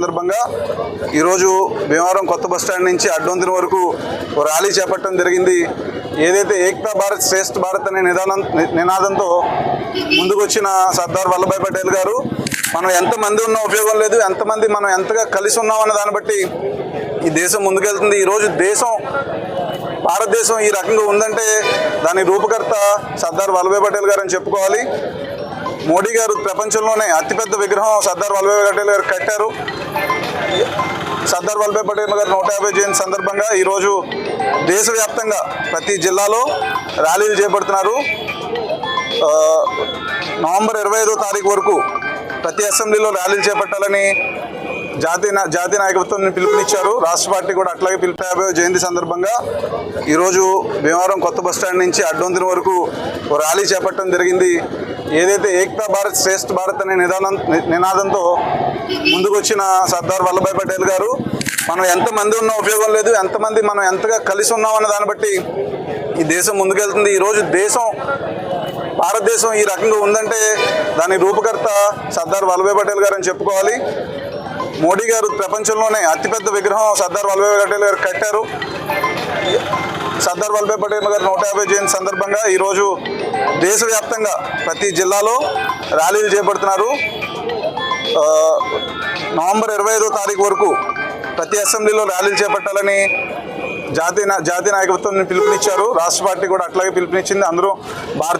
సందర్భంగా ఈరోజు భీమవరం కొత్త బస్ స్టాండ్ నుంచి అడ్డొందిన వరకు ఓ ర్యాలీ చేపట్టడం జరిగింది. ఏదైతే ఏక్తా భారత్ శ్రేష్ఠ భారత్ అనే నిదానం నినాదంతో ముందుకు వచ్చిన సర్దార్ వల్లభాయ్ పటేల్ గారు మనం ఎంతమంది ఉన్నా ఉపయోగం లేదు ఎంతమంది మనం ఎంతగా కలిసి ఉన్నాం అన్న దాన్ని బట్టి ఈ దేశం ముందుకెళ్తుంది. ఈరోజు దేశం భారతదేశం ఈ రకంగా ఉందంటే దాని రూపకర్త సర్దార్ వల్లభాయ్ పటేల్ గారు అని చెప్పుకోవాలి. మోడీ గారు ప్రపంచంలోనే అతిపెద్ద విగ్రహం సర్దార్ వల్లభాయ్ పటేల్ గారు కట్టారు. సర్దార్ వల్లభాయ్ పటేల్ గారు నూట యాభై జయంతి సందర్భంగా ఈరోజు దేశవ్యాప్తంగా ప్రతి జిల్లాలో ర్యాలీలు చేపడుతున్నారు. నవంబర్ ఇరవై ఐదో తారీఖు వరకు ప్రతి అసెంబ్లీలో ర్యాలీలు చేపట్టాలని జాతీయ జాతీయ నాయకత్వం పిలుపునిచ్చారు. రాష్ట్ర పార్టీ కూడా అట్లాగే పిలుపు యాభై జయంతి సందర్భంగా ఈరోజు భీమవరం కొత్త బస్ స్టాండ్ నుంచి అడ్డొందిన వరకు ఓ ర్యాలీ చేపట్టడం జరిగింది. ఏదైతే ఏక్తా భారత్ శ్రేష్ఠ భారత్ అనే నిదానం నినాదంతో ముందుకొచ్చిన సర్దార్ వల్లభాయ్ పటేల్ గారు మనం ఎంతమంది ఉన్నా ఉపయోగం లేదు ఎంతమంది మనం ఎంతగా కలిసి ఉన్నామన్న దాన్ని బట్టి ఈ దేశం ముందుకెళ్తుంది. ఈరోజు దేశం భారతదేశం ఈ రకంగా ఉందంటే దాని రూపకర్త సర్దార్ వల్లభాయ్ పటేల్ గారు అని చెప్పుకోవాలి. మోడీ గారు ప్రపంచంలోనే అతిపెద్ద విగ్రహం సర్దార్ వల్లభాయ్ పటేల్ గారు కట్టారు. సర్దార్ వల్లభాయ్ పటేల్ గారు నూట యాభై జయంతి సందర్భంగా ఈరోజు దేశవ్యాప్తంగా ప్రతి జిల్లాలో ర్యాలీలు చేపడుతున్నారు. నవంబర్ ఇరవై ఐదో తారీఖు వరకు ప్రతి అసెంబ్లీలో ర్యాలీలు చేపట్టాలని జాతీయ జాతీయ నాయకత్వం పిలుపునిచ్చారు. రాష్ట్ర పార్టీ కూడా అట్లాగే పిలుపునిచ్చింది. అందరూ భారతీయ